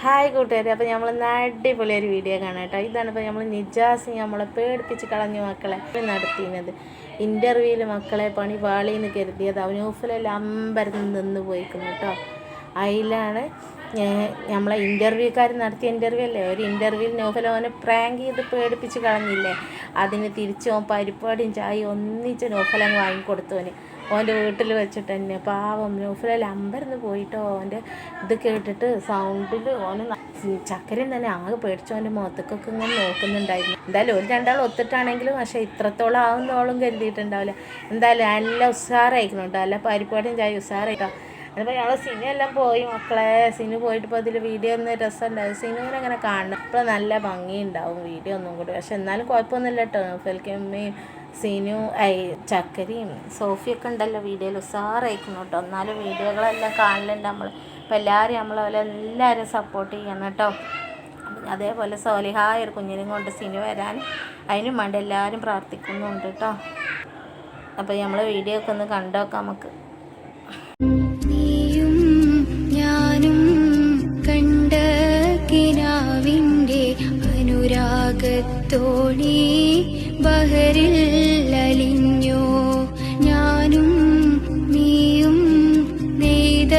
Hi കൂട്ടുകാർ അപ്പോൾ നമ്മൾ ഇന്ന് അടിപൊളി ഒരു വീഡിയോ കാണാം കേട്ടോ. ഇതാണ് ഇപ്പോൾ നമ്മൾ നിജാസ് നമ്മളെ പേടിപ്പിച്ച് കളഞ്ഞ മക്കളെ നടത്തിയത്. ഇന്റർവ്യൂവിൽ മക്കളെ പണി പാളിയെന്ന് കരുതിയത് അവനൂഫിലെല്ലാം അമ്പരന്ന് നിന്ന് പോയിക്കുന്നു കേട്ടോ. അതിലാണ് നമ്മളെ ഇന്റർവ്യൂക്കാർ നടത്തിയ ഇന്റർവ്യൂ അല്ലേ? ഒരു ഇന്റർവ്യൂവിൽ നോഫൽ അവനെ പ്രാങ്ക് ചെയ്ത് പേടിപ്പിച്ച് കളഞ്ഞില്ലേ? അതിന് തിരിച്ച് ഓൻ പരിപ്പാടിയും ചായ ഒന്നിച്ച് നോഫലങ്ങ് വാങ്ങിക്കൊടുത്തവന് ഓന്റെ വീട്ടിൽ വെച്ചിട്ട് തന്നെ. പാവം നൗഫല അമ്പരന്ന് പോയിട്ടോ ഓന്റെ ഇത് കേട്ടിട്ട് സൗണ്ടിൽ ഓന് ചക്കരയും തന്നെ ആകെ പേടിച്ചു. ഓന്റെ മുഖത്തേക്കൊക്കെ ഇങ്ങനെ നോക്കുന്നുണ്ടായിരുന്നു. എന്തായാലും ഒരു രണ്ടാൾ ഒത്തിട്ടാണെങ്കിലും പക്ഷേ ഇത്രത്തോളം ആവുന്നോളം കരുതിയിട്ടുണ്ടാവില്ല. എന്തായാലും നല്ല ഉഷാറായിരിക്കുന്നുണ്ടോ അല്ല പരിപാടിയും ചായ ഉഷാറായിട്ടോ അതിപ്പോൾ ഞങ്ങൾ സിനിമ എല്ലാം പോയി മക്കളെ. സിനിമ പോയിട്ട് ഇപ്പോൾ അതിൽ വീഡിയോ ഒന്ന് രസമുണ്ടാവും സിനിമ അങ്ങനെ കാണണം. ഇപ്പോൾ നല്ല ഭംഗിയുണ്ടാവും വീഡിയോ ഒന്നും കൂടി. പക്ഷെ എന്നാലും കുഴപ്പമൊന്നുമില്ല കേട്ടോ. ഫെൽക്കമ്മയും സിനു ഐ ചക്കരയും സോഫിയൊക്കെ ഉണ്ടല്ലോ വീഡിയോയിൽ ഉസാറായിരിക്കുന്നു കേട്ടോ. എന്നാലും വീഡിയോകളെല്ലാം കാണലുണ്ട് നമ്മൾ അപ്പോൾ എല്ലാവരും നമ്മളെ എല്ലാവരും സപ്പോർട്ട് ചെയ്യണം കേട്ടോ. അതേപോലെ സോലിഹായ ഒരു കുഞ്ഞിനും കൊണ്ട് സിനി വരാൻ അതിനും വേണ്ടി എല്ലാവരും പ്രാർത്ഥിക്കുന്നുണ്ട് കേട്ടോ. അപ്പോൾ നമ്മൾ വീഡിയോ ഒക്കെ ഒന്ന് കണ്ടോക്കാം നമുക്ക്. നീയും ഞാനും ലലിഞ്ഞോ ഞാനും നീയും നെയ്ത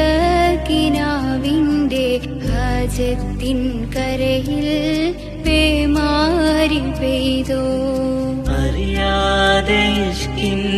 കിനാവിന്റെ ഹജത്തിൻ കരയിൽ പേമാരി പെയ്തോ? അറിയാതെ ഇഷ്കിന്റെ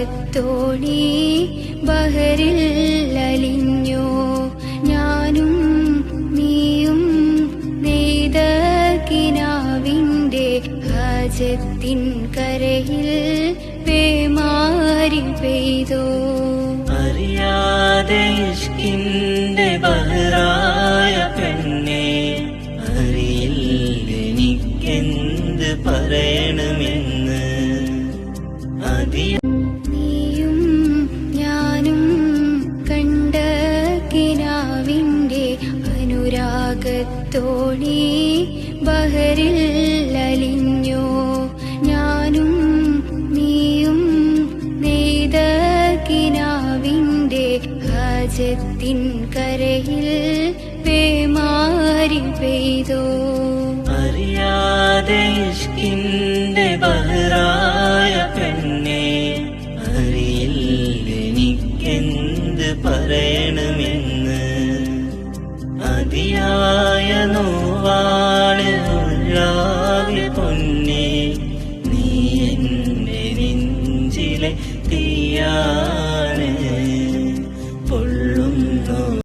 അനുരാഗത്തോണി ബഹറിൽ അലിഞ്ഞോ. ഞാനും നീയും നെയ്ത കിനാവിന്റെ ഹജത്തിൻ കരയിൽ പേമാരി പെയ്തോ. അറിയാതെ ഇഷ്കിന്റെ ബഹറായ പെണ്ണെ അറിയില്ലെനിക്കെന്ത് പറയണമെന്ന്. അതിയ കിനാവിന്റെ അനുരാഗത്തോണി ബഹറിൽ ലലിഞ്ഞോ ഞാനും നീയും നെയ്ത കിനാവിന്റെ ഹാജത്തിൻ കരയിൽ പേമാരി പെയ്തോ? അറിയാതെ ബഹ ഉള്ളാകെ പൊന്നെ. നീ എന്റെ നെഞ്ചിലെ തീയാണ്